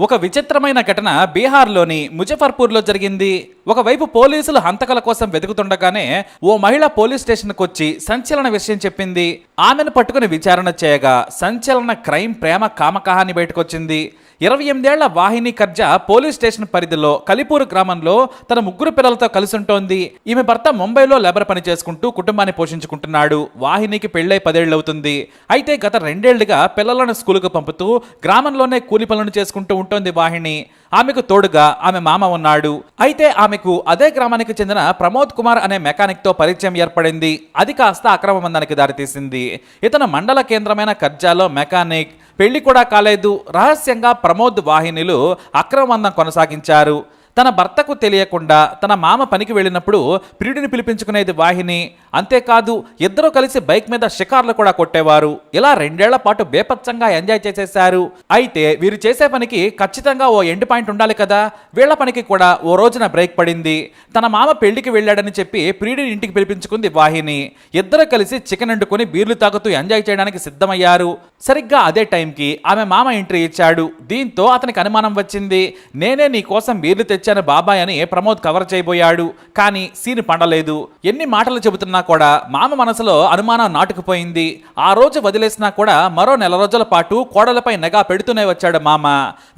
ఒక విచిత్రమైన ఘటన బీహార్లోని ముజఫర్పూర్లో జరిగింది. ఒకవైపు పోలీసులు హంతకల కోసం వెతుకుతుండగానే ఓ మహిళ పోలీస్ స్టేషన్కు వచ్చి సంచలన విషయం చెప్పింది. ఆమెను పట్టుకుని విచారణ చేయగా సంచలన క్రైమ్ ప్రేమ కామకహాని బయటకొచ్చింది. ఇరవై ఎనిమిదేళ్ళ వాహిని కర్జా పోలీస్ స్టేషన్ పరిధిలో కలిపూరు గ్రామంలో తన ముగ్గురు పిల్లలతో కలిసింటోంది. ఈమె భర్త ముంబైలో లేబర్ పని చేసుకుంటూ కుటుంబాన్ని పోషించుకుంటున్నాడు. వాహినికి పెళ్ళై పదేళ్ళవుతుంది. అయితే గత రెండేళ్ళుగా పిల్లలను స్కూలుకు పంపుతూ గ్రామంలోనే కూలి పనులను చేసుకుంటూ ఉంటోంది వాహిని. ఆమెకు తోడుగా ఆమె మామ ఉన్నాడు. అయితే ఆమెకు అదే గ్రామానికి చెందిన ప్రమోద్ కుమార్ అనే మెకానిక్తో పరిచయం ఏర్పడింది. అది కాస్త అక్రమబంధానికి దారితీసింది. ఇతను మండల కేంద్రమైన కర్జాలో మెకానిక్ పెళ్ళి కూడా కాలేదు. రహస్యంగా ప్రమోద్ వాహినిలు అక్రమందం కొనసాగించారు. తన భర్తకు తెలియకుండా తన మామ పనికి వెళ్ళినప్పుడు ప్రియుడిని పిలిపించుకునేది వాహిని. అంతేకాదు ఇద్దరు కలిసి బైక్ మీద షికార్లు కూడా కొట్టేవారు. ఇలా రెండేళ్ళ పాటు బేపచ్చంగా ఎంజాయ్ చేసేశారు. అయితే వీరు చేసే పనికి ఖచ్చితంగా ఓ ఎండ్ పాయింట్ ఉండాలి కదా? వీళ్ళ పనికి కూడా ఓ రోజున బ్రేక్ పడింది. తన మామ పెళ్ళికి వెళ్ళాడని చెప్పి ప్రియుడిని ఇంటికి పిలిపించుకుంది వాహిని. ఇద్దరు కలిసి చికెన్ వండుకొని బీర్లు తాగుతూ ఎంజాయ్ చేయడానికి సిద్ధమయ్యారు. సరిగ్గా అదే టైంకి ఆమె మామ ఎంట్రీ ఇచ్చాడు. దీంతో అతనికి అనుమానం వచ్చింది. నేనే నీ కోసం బీర్లు తెచ్చాను బాబాయ్ అని ప్రమోద్ కవర్ చేయబోయాడు. కానీ సీన్ పండలేదు. ఎన్ని మాటలు చెబుతున్నా కూడా మామ మనసులో అనుమానం నాటుకుపోయింది. ఆ రోజు వదిలేసినా కూడా మరో నెల రోజుల పాటు కోడలపై నెగా పెడుతూనే వచ్చాడు మామ.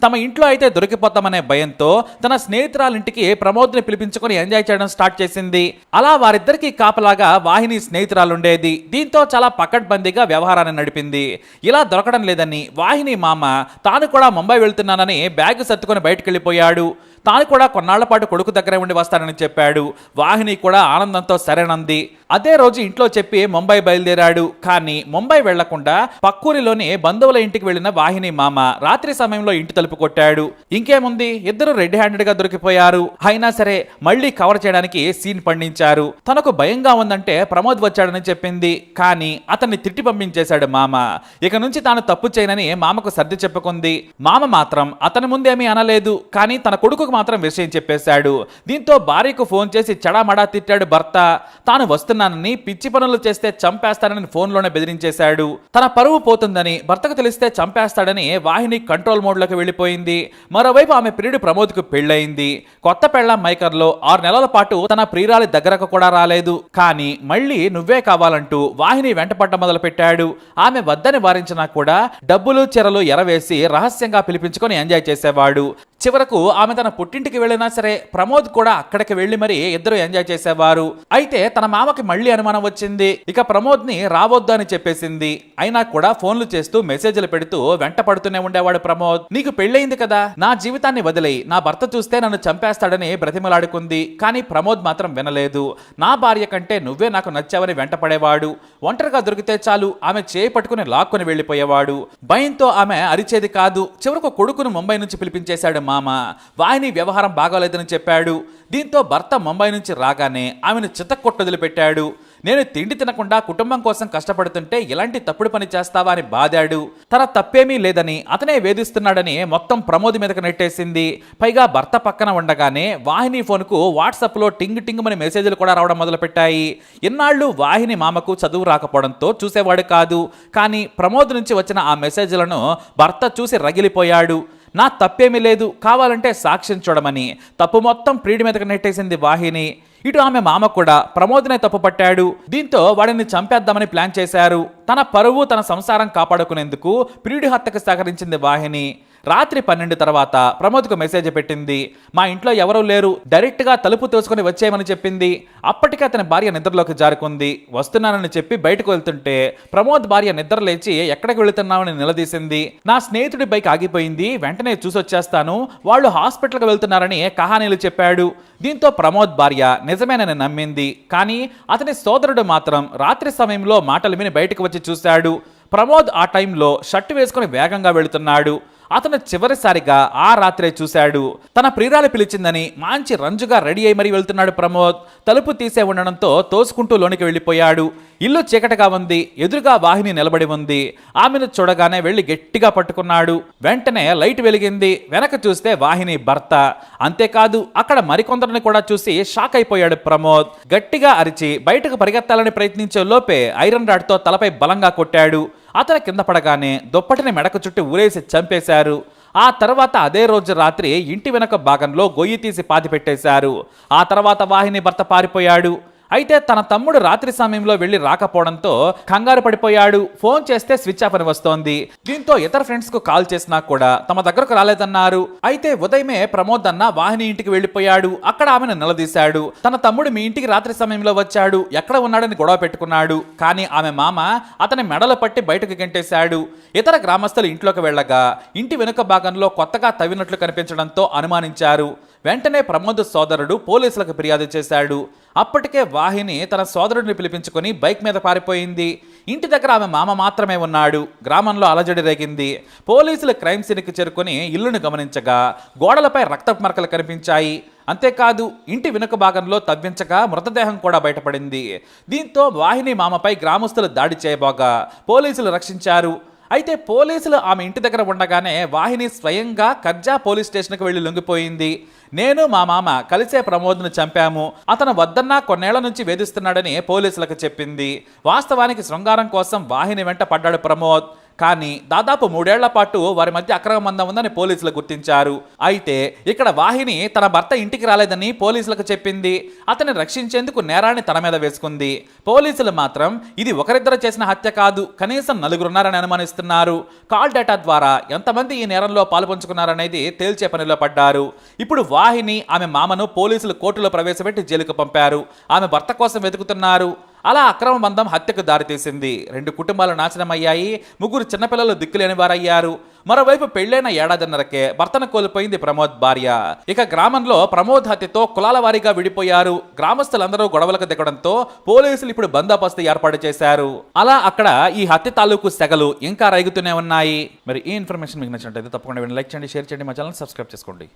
తమ ఇంట్లో అయితే దొరికిపోతామనే భయంతో తన స్నేహితురాలింటికి ప్రమోద్ని పిలిపించుకొని ఎంజాయ్ చేయడం స్టార్ట్ చేసింది. అలా వారిద్దరికీ కాపలాగా వాహిని స్నేహితురాలుండేది. దీంతో చాలా పకడ్బందీగా వ్యవహారాన్ని నడిపింది. ఇలా దొరకడం లేదని వాహిని మామ తాను కూడా ముంబై వెళ్తున్నానని బ్యాగ్ సర్దుకొని బయటకు వెళ్ళిపోయాడు తాను కూడా కొన్నాళ్ళ పాటు కొడుకు దగ్గరే ఉండి వస్తానని చెప్పాడు. వాహిని కూడా ఆనందంతో సరేనంది. అదే రోజు ఇంట్లో చెప్పి ముంబై బయలుదేరాడు. కానీ ముంబై వెళ్ళకుండా పక్కూరిలోని బంధువుల ఇంటికి వెళ్ళిన వాహిని మామ రాత్రి సమయంలో ఇంటి తలుపు కొట్టాడు. ఇంకేముంది? ఇద్దరు రెడ్ హ్యాండెడ్గా దొరికిపోయారు. అయినా సరే మళ్ళీ కవర్ చేయడానికి సీన్ పండించారు. తనకు భయంగా ఉందంటే ప్రమోద్ వచ్చాడని చెప్పింది. కానీ అతన్ని తిట్టి పంపించేశాడు మామ. ఇక నుంచి తాను తప్పు చేయనని మామకు సర్ది చెప్పుకుంది. మామ మాత్రం అతని ముందేమీ అనలేదు. కానీ తన కొడుకుకు మాత్రం విషయం చెప్పేశాడు. దీంతో భార్యకు ఫోన్ చేసి చడామడా తిట్టాడు భర్త. తాను వస్తున్నానని పిచ్చి పనులు చేస్తే చంపేస్తానని ఫోన్లోనే బెదిరించేశాడు. తన పరువు పోతుందని భర్తకు తెలిస్తే చంపేస్తాడని వాహిని కంట్రోల్ మోడ్లోకి వెళ్ళిపోయింది. మరోవైపు ఆమె ప్రియుడు ప్రమోద్కు పెళ్ళయింది. కొత్త పెళ్ళ మైకర్లో ఆరు నెలల పాటు తన ప్రియురాలి దగ్గరకు కూడా రాలేదు. కానీ మళ్ళీ నువ్వే కావాలంటూ వాహిని వెంటపడ్డ మొదలు పెట్టాడు ఆమె వద్దని వారించినా కూడా డబ్బులు చెరలు ఎరవేసి రహస్యంగా పిలిపించుకొని ఎంజాయ్ చేసేవాడు. చివరకు ఆమె తన పుట్టింటికి వెళ్ళినా సరే ప్రమోద్ కూడా అక్కడికి వెళ్ళి మరి ఇద్దరు ఎంజాయ్ చేసేవారు. అయితే తన మామకి మళ్ళీ అనుమానం వచ్చింది. ఇక ప్రమోద్ని రావద్దు అని చెప్పేసింది. అయినా కూడా ఫోన్లు చేస్తూ మెసేజ్లు పెడుతూ వెంట పడుతూనే ఉండేవాడు ప్రమోద్. నీకు పెళ్ళయింది కదా. నా జీవితాన్ని వదిలేయి. నా భర్త చూస్తే నన్ను చంపేస్తాడని బ్రతిమలాడుకుంది. కానీ ప్రమోద్ మాత్రం వినలేదు. నా భార్య కంటే నువ్వే నాకు నచ్చావని వెంటపడేవాడు ఒంటరిగా దొరికితే చాలు. ఆమె చేయి పట్టుకుని లాక్కొని వెళ్ళిపోయేవాడు. భయంతో ఆమె అరిచేది కాదు. చివరకు కొడుకును ముంబై నుంచి పిలిపించేశాడు మా మామ వాహిని వ్యవహారం బాగోలేదని చెప్పాడు. దీంతో భర్త ముంబై నుంచి రాగానే ఆమెను చిత్తకొట్టొదిలి వదిలిపెట్టాడు నేను తిండి తినకుండా కుటుంబం కోసం కష్టపడుతుంటే ఇలాంటి తప్పుడు పని చేస్తావా అని బాదాడు. తన తప్పేమీ లేదని అతనే వేధిస్తున్నాడని మొత్తం ప్రమోద్ మీదకు నెట్టేసింది. పైగా భర్త పక్కన ఉండగానే వాహిని ఫోన్కు వాట్సాప్లో టింగ్ టింగ్ అని మెసేజ్లు కూడా రావడం మొదలుపెట్టాయి. ఇన్నాళ్ళు వాహిని మామకు చదువు రాకపోవడంతో చూసేవాడు కాదు. కానీ ప్రమోద్ నుంచి వచ్చిన ఆ మెసేజ్లను భర్త చూసి రగిలిపోయాడు. నా తప్పేమీ లేదు కావాలంటే సాక్ష్యం చూడమని. తప్పు మొత్తం ప్రియుడి మీదకి నెట్టేసింది వాహిని. ఇటు ఆమె మామ కూడా ప్రమోద్నే తప్పు పట్టాడు. దీంతో వాడిని చంపేద్దామని ప్లాన్ చేశారు. తన పరువు తన సంసారం కాపాడుకునేందుకు ప్రియుడి హత్యకు సహకరించింది వాహిని. రాత్రి పన్నెండు తర్వాత ప్రమోద్కు మెసేజ్ పెట్టింది మా ఇంట్లో ఎవరూ లేరు డైరెక్ట్గా తలుపు తోసుకొని వచ్చేయమని చెప్పింది. అప్పటికే అతని భార్య నిద్రలోకి జారుకుంది. వస్తున్నానని చెప్పి బయటకు వెళ్తుంటే ప్రమోద్ భార్య నిద్ర లేచి ఎక్కడికి వెళుతున్నామని నిలదీసింది. నా స్నేహితుడి బైక్ ఆగిపోయింది వెంటనే చూసొచ్చేస్తాను. వాళ్ళు హాస్పిటల్కి వెళ్తున్నారని కహానీలు చెప్పాడు. దీంతో ప్రమోద్ భార్య నిజమేనని నమ్మింది. కానీ అతని సోదరుడు మాత్రం రాత్రి సమయంలో మాటలు విని బయటకు వచ్చి చూశాడు. ప్రమోద్ ఆ టైంలో షర్ట్ వేసుకుని వేగంగా వెళుతున్నాడు. అతను చివరిసారిగా ఆ రాత్రే చూశాడు. తన ప్రియురాలు పిలిచిందని మంచి రంజుగా రెడీ అయి మరీ వెళ్తున్నాడు ప్రమోద్. తలుపు తీసే ఉండడంతో తోసుకుంటూ లోనికి వెళ్ళిపోయాడు. ఇల్లు చీకటగా ఉంది ఎదురుగా వాహిని నిలబడి ఉంది. ఆమెను చూడగానే వెళ్ళి గట్టిగా పట్టుకున్నాడు. వెంటనే లైట్ వెలిగింది. వెనక చూస్తే వాహిని భర్త. అంతేకాదు అక్కడ మరికొందరిని కూడా చూసి షాక్ అయిపోయాడు ప్రమోద్. గట్టిగా అరిచి బయటకు పరిగెత్తాలని ప్రయత్నించే లోపే ఐరన్ రాడ్తో తలపై బలంగా కొట్టాడు. అతను కింద పడగానే దుప్పటిని మెడకు చుట్టి ఊరేసి చంపేశారు. ఆ తర్వాత అదే రోజు రాత్రి ఇంటి వెనక భాగంలో గొయ్యి తీసి పాతి పెట్టేశారు ఆ తర్వాత వాహిని భర్త పారిపోయాడు. అయితే తన తమ్ముడు రాత్రి సమయంలో వెళ్ళి రాకపోవడంతో కంగారు పడిపోయాడు. ఫోన్ చేస్తే స్విచ్ ఆఫ్ అని వస్తోంది. దీంతో ఇతర ఫ్రెండ్స్కు కాల్ చేసినా కూడా తమ దగ్గరకు రాలేదన్నారు. అయితే ఉదయమే ప్రమోద్ అన్న వాహిని ఇంటికి వెళ్ళిపోయాడు అక్కడ ఆమెను నిలదీశాడు. తన తమ్ముడు మీ ఇంటికి రాత్రి సమయంలో వచ్చాడు. ఎక్కడ ఉన్నాడని గొడవ పెట్టుకున్నాడు. కానీ ఆమె మామ అతని మెడలు పట్టి బయటకు గెంటేశాడు. ఇతర గ్రామస్తులు ఇంట్లోకి వెళ్ళగా ఇంటి వెనుక భాగంలో కొత్తగా తవ్వినట్లు కనిపించడంతో అనుమానించారు. వెంటనే ప్రమోద్ సోదరుడు పోలీసులకు ఫిర్యాదు చేశాడు. అప్పటికే వాహిని తన సోదరుడిని పిలిపించుకొని బైక్ మీద పారిపోయింది. ఇంటి దగ్గర ఆమె మామ మాత్రమే ఉన్నాడు. గ్రామంలో అలజడి రేగింది. పోలీసులు క్రైమ్ సీన్కి చేరుకొని ఇల్లును గమనించగా గోడలపై రక్తపు మరకలు కనిపించాయి. అంతేకాదు ఇంటి వెనుక భాగంలో తవ్వించగా మృతదేహం కూడా బయటపడింది. దీంతో వాహిని మామపై గ్రామస్తులు దాడి చేయబోగా పోలీసులు రక్షించారు. అయితే పోలీసులు ఆమె ఇంటి దగ్గర ఉండగానే వాహిని స్వయంగా కర్జా పోలీస్ స్టేషన్కి వెళ్ళి లొంగిపోయింది. నేను మా మామ కలిసే ప్రమోద్ను చంపాము. అతను వద్దన్నా కొన్నేళ్ళ నుంచి వేధిస్తున్నాడని పోలీసులకు చెప్పింది. వాస్తవానికి శృంగారం కోసం వాహిని వెంట పడ్డాడు ప్రమోద్. కానీ దాదాపు మూడేళ్ళ పాటు వారి మధ్య అక్రమ బంధం ఉందని పోలీసులు గుర్తించారు. అయితే ఇక్కడ వాహిని తన భర్త ఇంటికి రాలేదని పోలీసులకు చెప్పింది. అతన్ని రక్షించేందుకు నేరాన్ని తన మీద వేసుకుంది. పోలీసులు మాత్రం ఇది ఒకరిద్దరు చేసిన హత్య కాదు కనీసం నలుగురున్నారని అనుమానిస్తున్నారు. కాల్ డేటా ద్వారా ఎంతమంది ఈ నేరంలో పాల్పంచుకున్నారనేది తేల్చే పనిలో పడ్డారు. ఇప్పుడు వాహిని ఆమె మామను పోలీసులు కోర్టులో ప్రవేశపెట్టి జైలుకు పంపారు. ఆమె భర్త కోసం వెతుకుతున్నారు. అలా అక్రమ బంధం హత్యకు దారితీసింది. రెండు కుటుంబాలు నాశనమయ్యాయి. ముగ్గురు చిన్నపిల్లలు దిక్కులేని వారయ్యారు మరోవైపు పెళ్ళైన ఏడాదిన్నరకే భర్తను కోల్పోయింది ప్రమోద్ భార్య. ఇక గ్రామంలో ప్రమోద్ హత్యతో కులాల వారీగా విడిపోయారు. గ్రామస్తులందరూ గొడవలకు దిగడంతో పోలీసులు ఇప్పుడు బందోబస్తు ఏర్పాటు చేశారు. అలా అక్కడ ఈ హత్య తాలూకు సెగలు ఇంకా రైగుతూనే ఉన్నాయి. మరి ఈ ఇన్ఫర్మేషన్ మీకు నచ్చినట్లయితే తప్పకుండా లైక్ చేయండి షేర్ చేయండి మా ఛానల్ సబ్స్క్రైబ్ చేసుకోండి.